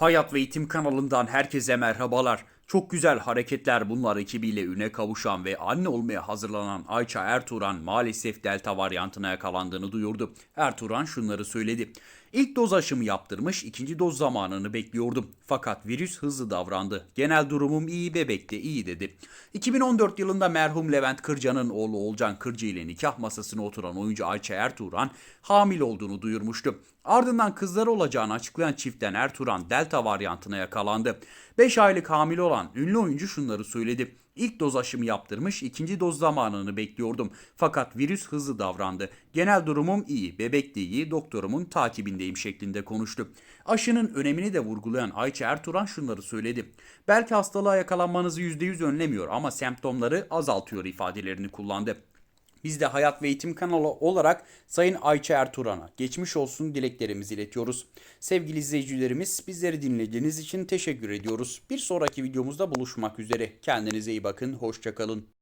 Hayat ve Eğitim kanalından herkese merhabalar. Çok güzel hareketler bunlar ekibiyle üne kavuşan ve anne olmaya hazırlanan Ayça Ertuğran maalesef delta varyantına yakalandığını duyurdu. Ertuğran şunları söyledi. İlk doz aşımı yaptırmış, ikinci doz zamanını bekliyordum. Fakat virüs hızlı davrandı. Genel durumum iyi, bebek de iyi dedi. 2014 yılında merhum Levent Kırca'nın oğlu Olcan Kırcı ile nikah masasına oturan oyuncu Ayça Ertuğran hamile olduğunu duyurmuştu. Ardından kızları olacağını açıklayan çiftten Ertuğran delta varyantına yakalandı. 5 aylık hamile olan ünlü oyuncu şunları söyledi. İlk doz aşımı yaptırmış, ikinci doz zamanını bekliyordum. Fakat virüs hızlı davrandı. Genel durumum iyi, bebek de iyi, doktorumun takibindeyim şeklinde konuştu. Aşının önemini de vurgulayan Ayça Ertuğran şunları söyledi. Belki hastalığa yakalanmanızı %100 önlemiyor ama semptomları azaltıyor ifadelerini kullandı. Biz de Hayat ve Eğitim kanalı olarak Sayın Ayça Ertuğran'a geçmiş olsun dileklerimizi iletiyoruz. Sevgili izleyicilerimiz bizleri dinlediğiniz için teşekkür ediyoruz. Bir sonraki videomuzda buluşmak üzere. Kendinize iyi bakın, hoşçakalın.